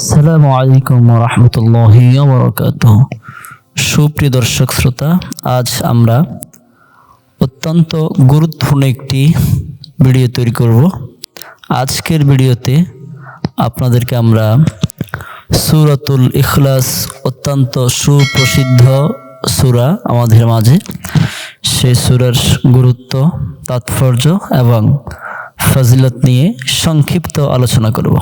আসসালামু আলাইকুম রহমতুল্লাহি বরকাত সুপ্রিয় দর্শক শ্রোতা, আজ আমরা অত্যন্ত গুরুত্বপূর্ণ একটি ভিডিও তৈরি করব। আজকের ভিডিওতে আপনাদেরকে আমরা সুরাতুল ইখলাস অত্যন্ত সুপ্রসিদ্ধ সুরা আমাদের মাঝে। সেই সুরার গুরুত্ব, তাৎপর্য এবং ফজিলত নিয়ে সংক্ষিপ্ত আলোচনা করব।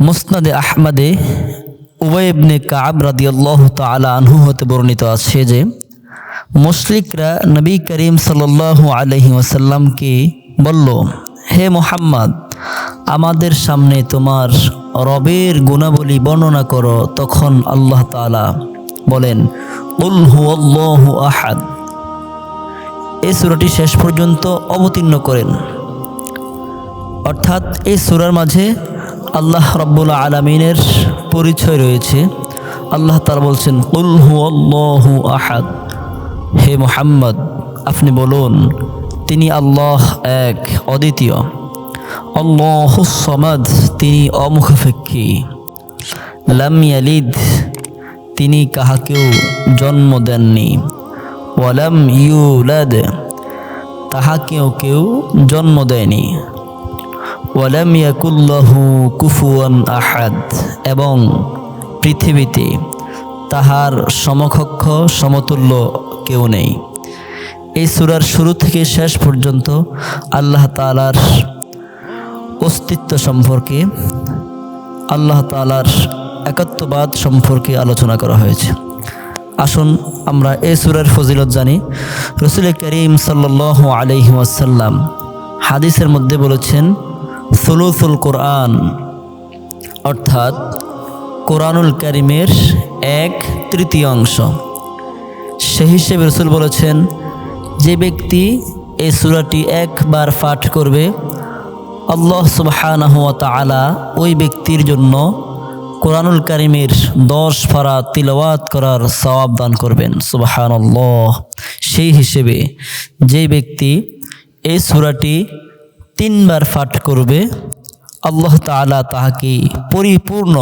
মুসনাদে আহমদে উবাই ইবনে কাব রাদিয়াল্লাহু তাআলা আনহু হতে বর্ণিত আছে যে, মুশরিকরা নবী করিম সাল্লাল্লাহু আলাইহি ওয়াসাল্লামকে বলল, হে মোহাম্মদ, আমাদের সামনে তোমার রবের গুণাবলী বর্ণনা করো। তখন আল্লাহ তাআলা বলেন উল হুয়াল্লাহু আহাদ। এই সূরাটি শেষ পর্যন্ত অবতীর্ণ করেন। অর্থাৎ এই সুরার মাঝে আল্লাহ রব্বুল আলমিনের পরিচয় রয়েছে। আল্লাহ তার বলছেন, কুল হু আহাদ। হে মোহাম্মদ, আপনি বলুন, তিনি আল্লাহ এক, অদ্বিতীয়। আল্লাহ সমাদ, তিনি অমুখাপেক্ষী। লাম ইয়ালিদ, তিনি কাহাকেও জন্ম দেননি। ওয়ালাম ইউলাদ, তাহাকেও কেউ জন্ম দেয়নি। ওয়ালাম ইয়াকুল্লাহু কুফুয়ান আহাদ। এবং পৃথিবীতে তাহার সমকক্ষ, সমতুল্য কেউ নেই। এই সুরার শুরু থেকে শেষ পর্যন্ত আল্লাহ তালার অস্তিত্ব সম্পর্কে, আল্লাহ তালার একাত্মবাদ সম্পর্কে আলোচনা করা হয়েছে। আসুন আমরা এই সুরার ফজিলত জানি। রসুল করিম সাল্লাহ আলহি ওয়াসাল্লাম হাদিসের মধ্যে বলেছেন সুলুসুল কোরআন, অর্থাৎ কোরআনুল করিমের এক তৃতীয় অংশ। সেই হিসেবে রসুল বলেছেন, যে ব্যক্তি এই সুরাটি একবার পাঠ করবে, আল্লাহ সুবাহানহ তালা ওই ব্যক্তির জন্য কোরআনুল করিমের দশ ফারা তিলওয়াত করার সওয়াব দান করবেন। সুবাহান সেই হিসেবে যে ব্যক্তি এই সুরাটি তিনবার পাঠ করবে, আল্লাহ তালা তাহাকে পরিপূর্ণ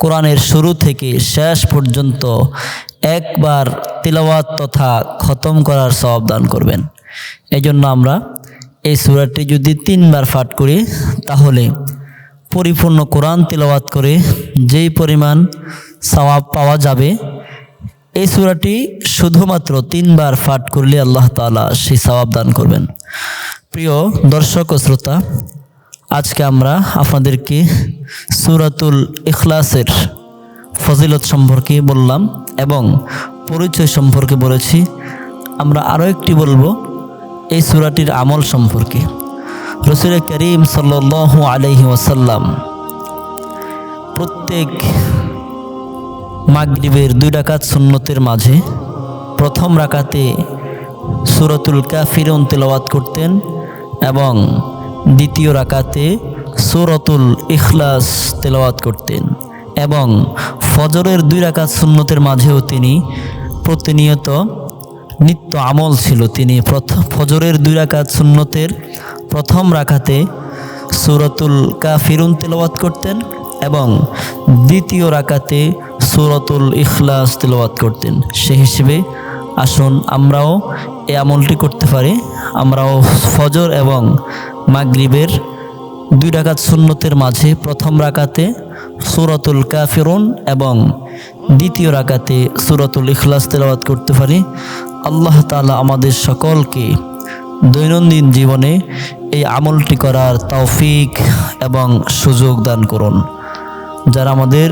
কোরআনের শুরু থেকে শেষ পর্যন্ত একবার তিলাওয়াত তথা খতম করার সব দান করবেন। এই জন্য আমরা এই সুরাটি যদি তিনবার পাঠ করি, তাহলে পরিপূর্ণ কোরআন তিলাওয়াত করে যেই পরিমাণ সওয়াব পাওয়া যাবে, এই সুরাটি শুধুমাত্র তিনবার পাঠ করলে আল্লাহ তালা সেই সওয়াব দান করবেন। প্রিয় দর্শক ও শ্রোতা, আজকে আমরা আপনাদেরকে সুরাতুল ইখলাসের ফজিলত সম্পর্কে বললাম এবং পরিচয় সম্পর্কে বলেছি। আমরা আরও একটি বলব, এই সুরাটির আমল সম্পর্কে। রসুল করিম সাল্ল আলহি ওয়াসাল্লাম প্রত্যেক মাগরিবের দুই ডাকাত সুন্নতের মাঝে প্রথম রাকাতে সুরতুল কাফিরুন তেলাওয়াত করতেন। এবং দ্বিতীয় রাকাতে সুরতুল ইখলাস তেলাওয়াত করতেন এবং ফজরের দুই রাকাত সুন্নতের মাঝেও তিনি প্রতিনিয়ত নিত্য আমল ছিল। তিনি প্রথম ফজরের দুই রাকাত সুন্নতের প্রথম রাখাতে সুরতুল কাফিরুন তেলাওয়াত করতেন এবং দ্বিতীয় রাকাতে সুরতুল ইখলাস তেলাওয়াত করতেন। সে হিসেবে আসুন, আমরাও এই আমলটি করতে পারি। আমরাও ফজর এবং মাগরিবের দুই রাকাত সুন্নতের মাঝে প্রথম রাকাতে সুরতুল কাফিরুন এবং দ্বিতীয় রাকাতে সুরতুল ইখলাস তেলাওয়াত করতে পারি। আল্লাহ তালা আমাদের সকলকে দৈনন্দিন জীবনে এই আমলটি করার তৌফিক এবং সুযোগ দান করুন। যারা আমাদের